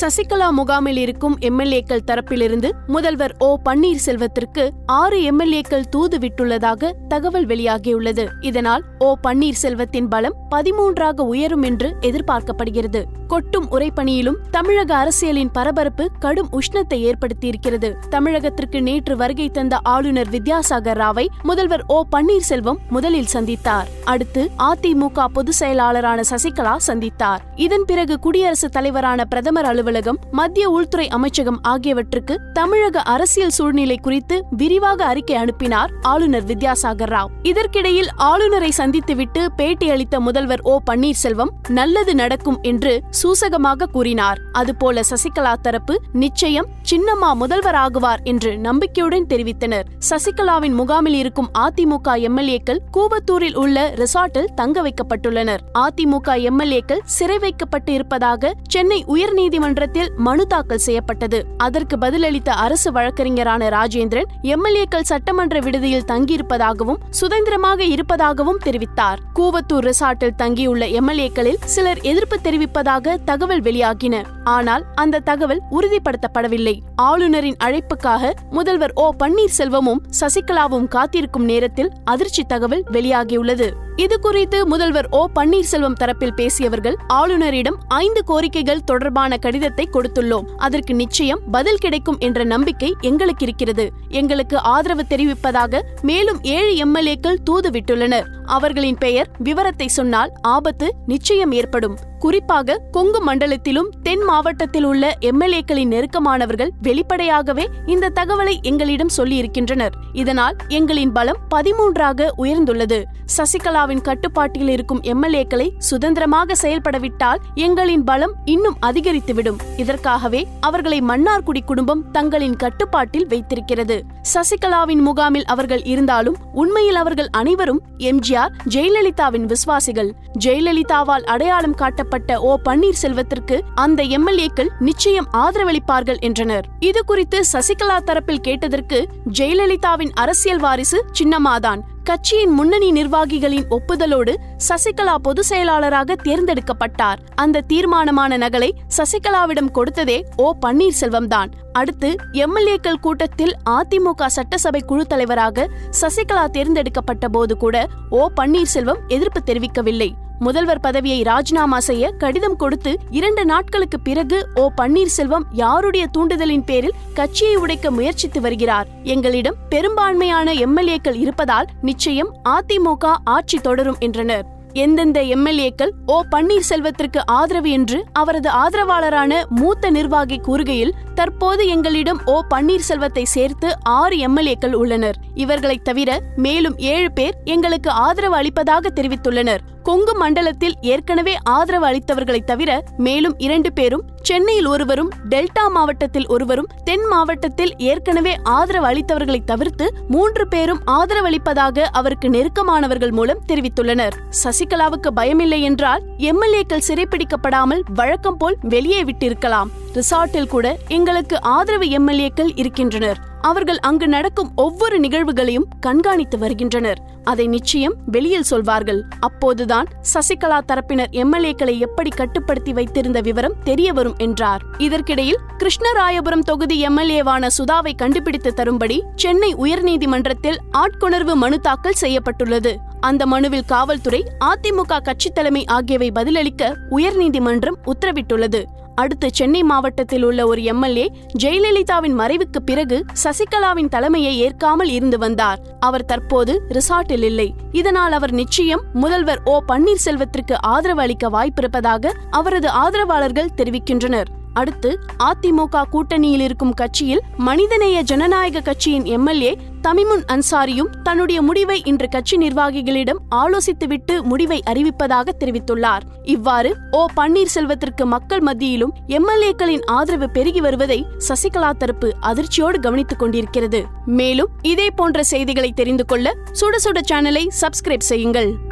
சசிகலா முகாமில் இருக்கும் எம்எல்ஏக்கள் தரப்பிலிருந்து முதல்வர் ஓ பன்னீர்செல்வத்திற்கு ஆறு எம்எல்ஏக்கள் தூது விட்டுள்ளதாக தகவல் வெளியாகியுள்ளது. இதனால் ஓ பன்னீர்செல்வத்தின் பலம் பதிமூன்றாக உயரும் என்று எதிர்பார்க்கப்படுகிறது. கொட்டும் உரைப்பணியிலும் தமிழக அரசியலின் பரபரப்பு கடும் உஷ்ணத்தை ஏற்படுத்தியிருக்கிறது. தமிழகத்திற்கு நேற்று வருகை தந்த ஆளுநர் வித்யாசாகர் ராவை முதல்வர் ஓ பன்னீர்செல்வம் முதலில் சந்தித்தார். அடுத்து அதிமுக பொதுச் செயலாளரான சசிகலா சந்தித்தார். இதன் பிறகு குடியரசுத் தலைவரான பிரதமர் அலுவலகம் மத்திய உள்துறை அமைச்சகம் ஆகியவற்றுக்கு தமிழக அரசியல் சூழ்நிலை குறித்து விரிவாக அறிக்கை அனுப்பினார் ஆளுநர் வித்யாசாகர் ராவ். இதற்கிடையில் ஆளுநரை சந்தித்துவிட்டு பேட்டியளித்த முதல்வர் ஓ பன்னீர்செல்வம் நல்லது நடக்கும் என்று சூசகமாக கூறினார். அதுபோல சசிகலா தரப்பு நிச்சயம் சின்னம்மா முதல்வராகுவார் என்று நம்பிக்கையுடன் தெரிவித்தனர். சசிகலாவின் முகாமில் இருக்கும் அதிமுக எம்எல்ஏக்கள் கூவத்தூரில் உள்ள ரிசார்ட்டில் தங்க வைக்கப்பட்டுள்ளனர். அதிமுக எம்எல்ஏக்கள் சிறை வைக்கப்பட்டு இருப்பதாக சென்னை உயர்நீதிமன்றத்தில் மனு தாக்கல் செய்யப்பட்டது. அதற்கு பதிலளித்த அரசு வழக்கறிஞரான ராஜேந்திரன் எம்எல்ஏக்கள் சட்டமன்ற விடுதியில் தங்கியிருப்பதாகவும் சுதந்திரமாக இருப்பதாகவும் தெரிவித்தார். கூவத்தூர் ரிசார்ட்டில் தங்கியுள்ள எம்எல்ஏக்களில் சிலர் எதிர்ப்பு தெரிவிப்பதாக தகவல் வெளியாகின. ஆனால் அந்த தகவல் உறுதிப்படுத்தப்படவில்லை. ஆளுநரின் அழைப்புக்காக முதல்வர் ஓ பன்னீர்செல்வமும் சசிகலாவும் காத்திருக்கும் நேரத்தில் அதிர்ச்சி தகவல் வெளியாகியுள்ளது. இது குறித்து முதல்வர் ஓ பன்னீர்செல்வம் தரப்பில் பேசியவர்கள் ஆளுநரிடம் ஐந்து கோரிக்கைகள் தொடர்பான கடிதத்தை கொடுத்துள்ளோம். அதற்கு நிச்சயம் பதில் கிடைக்கும் என்ற நம்பிக்கை எங்களுக்கு இருக்கிறது. எங்களுக்கு ஆதரவு தெரிவிப்பதாக மேலும் ஏழு எம்எல்ஏக்கள் தூது விட்டுள்ளனர் அவர்களின் பெயர் விவரத்தை சொன்னால் ஆபத்து நிச்சயம் ஏற்படும். குறிப்பாக கொங்கு மண்டலத்திலும் தென் மாவட்டத்தில் உள்ள எம்எல்ஏக்களின் நெருக்கமானவர்கள் வெளிப்படையாகவே இந்த தகவலை எங்களிடம் சொல்லியிருக்கின்றனர். இதனால் எங்களின் பலம் பதிமூன்றாக உயர்ந்துள்ளது. சசிகலா சசிகலாவின் கட்டுப்பாட்டில் இருக்கும் எம்எல்ஏக்களை சுதந்திரமாக செயல்படவிட்டால் எங்களின் பலம் இன்னும் அதிகரித்துவிடும். இதற்காகவே அவர்களை மன்னார்குடி குடும்பம் தங்களின் கட்டுப்பாட்டில் வைத்திருக்கிறது. சசிகலாவின் முகாமில் அவர்கள் இருந்தாலும் உண்மையில் அவர்கள் அனைவரும் எம்ஜிஆர் ஜெயலலிதாவின் விசுவாசிகள். ஜெயலலிதாவால் அடையாளம் காட்டப்பட்ட ஓ. பன்னீர்செல்வத்திற்கு அந்த எம்எல்ஏக்கள் நிச்சயம் ஆதரவளிப்பார்கள் என்றனர். இது குறித்து சசிகலா தரப்பில் கேட்டதற்கு ஜெயலலிதாவின் அரசியல் வாரிசு சின்னம்மாதான். கட்சியின் முன்னணி நிர்வாகிகளின் ஒப்புதலோடு சசிகலா பொதுச் செயலாளராக தேர்ந்தெடுக்கப்பட்டார். அந்த தீர்மானமான நகலை சசிகலாவிடம் கொடுத்ததே ஓ பன்னீர்செல்வம் தான் அடுத்து எம்எல்ஏக்கள் கூட்டத்தில் அதிமுக சட்டசபை குழு தலைவராக சசிகலா தேர்ந்தெடுக்கப்பட்ட போது கூட ஓ பன்னீர்செல்வம் எதிர்ப்பு தெரிவிக்கவில்லை. முதல்வர் பதவியை ராஜினாமா செய்ய கடிதம் கொடுத்து இரண்டு நாட்களுக்கு பிறகு ஓ. பன்னீர்செல்வம் யாருடைய தூண்டுதலின் பேரில் கட்சியை உடைக்க முயற்சித்து வருகிறார்? எங்களிடம் பெரும்பான்மையான எம்எல்ஏக்கள் இருப்பதால் நிச்சயம் அதிமுக ஆட்சி தொடரும் என்றனர். எந்தெந்த எம்எல்ஏக்கள் ஓ. பன்னீர்செல்வத்திற்கு ஆதரவு என்று அவரது ஆதரவாளரான மூத்த நிர்வாகி கூறுகையில் தற்போது எங்களிடம் ஓ. பன்னீர்செல்வத்தை சேர்த்து ஆறு எம்எல்ஏக்கள் உள்ளனர். இவர்களைத் தவிர மேலும் ஏழு பேர் எங்களுக்கு ஆதரவு அளிப்பதாக தெரிவித்துள்ளனர். கொங்கு மண்டலத்தில் ஏற்கனவே ஆதரவு அளித்தவர்களை தவிர மேலும் இரண்டு பேரும் சென்னையில் ஒருவரும் டெல்டா மாவட்டத்தில் ஒருவரும் தென் மாவட்டத்தில் ஏற்கனவே ஆதரவு அளித்தவர்களை தவிர்த்து மூன்று பேரும் ஆதரவளிப்பதாக அவருக்கு நெருக்கமானவர்கள் மூலம் தெரிவித்துள்ளனர். சசிகலாவுக்கு பயமில்லை என்றால் எம்எல்ஏக்கள் சிறைப்பிடிக்கப்படாமல் வழக்கம் போல் வெளியே விட்டிருக்கலாம். ரிசார்ட்டில் கூட எங்களுக்கு ஆதரவு எம்எல்ஏக்கள் இருக்கின்றனர். அவர்கள் அங்கு நடக்கும் ஒவ்வொரு நிகழ்வுகளையும் கண்காணித்து வருகின்றனர். அதை நிச்சயம் வெளியில் சொல்வார்கள். அப்போதுதான் சசிகலா தரப்பினர் எம்எல்ஏக்களை எப்படி கட்டுப்படுத்தி வைத்திருந்த விவரம் தெரிய வரும் என்றார். இதற்கிடையில் கிருஷ்ணராயபுரம் தொகுதி எம்எல்ஏவான சுதாவை கண்டுபிடித்து தரும்படி சென்னை உயர்நீதிமன்றத்தில் ஆட்கொணர்வு மனு தாக்கல் செய்யப்பட்டுள்ளது. அந்த மனுவில் காவல்துறை அதிமுக கட்சி தலைமை ஆகியவை பதிலளிக்க உயர்நீதிமன்றம் உத்தரவிட்டுள்ளது. அடுத்து சென்னை மாவட்டத்தில் உள்ள ஒரு எம்எல்ஏ ஜெயலலிதாவின் மறைவுக்கு பிறகு சசிகலாவின் தலைமையை ஏற்காமல் இருந்து வந்தார். அவர் தற்போது ரிசார்ட்டில் இல்லை. இதனால் அவர் நிச்சயம் முதல்வர் ஓ பன்னீர்செல்வத்திற்கு ஆதரவு அளிக்க வாய்ப்பிருப்பதாக அவரது ஆதரவாளர்கள் தெரிவிக்கின்றனர். அடுத்து அதிமுக கூட்டணியில் இருக்கும் கட்சியில் மனிதநேய ஜனநாயக கட்சியின் எம்எல்ஏ தமிமுன் அன்சாரியும் தன்னுடைய முடிவை இன்று கட்சி நிர்வாகிகளிடம் ஆலோசித்துவிட்டு முடிவை அறிவிப்பதாக தெரிவித்துள்ளார். இவ்வாறு ஓ. பன்னீர்செல்வத்திற்கு மக்கள் மத்தியிலும் எம்எல்ஏக்களின் ஆதரவு பெருகி வருவதை சசிகலா தரப்பு அதிர்ச்சியோடு கவனித்துக் கொண்டிருக்கிறது. மேலும் இதே போன்ற செய்திகளை தெரிந்து கொள்ள சுட சுட சேனலை சப்ஸ்கிரைப் செய்யுங்கள்.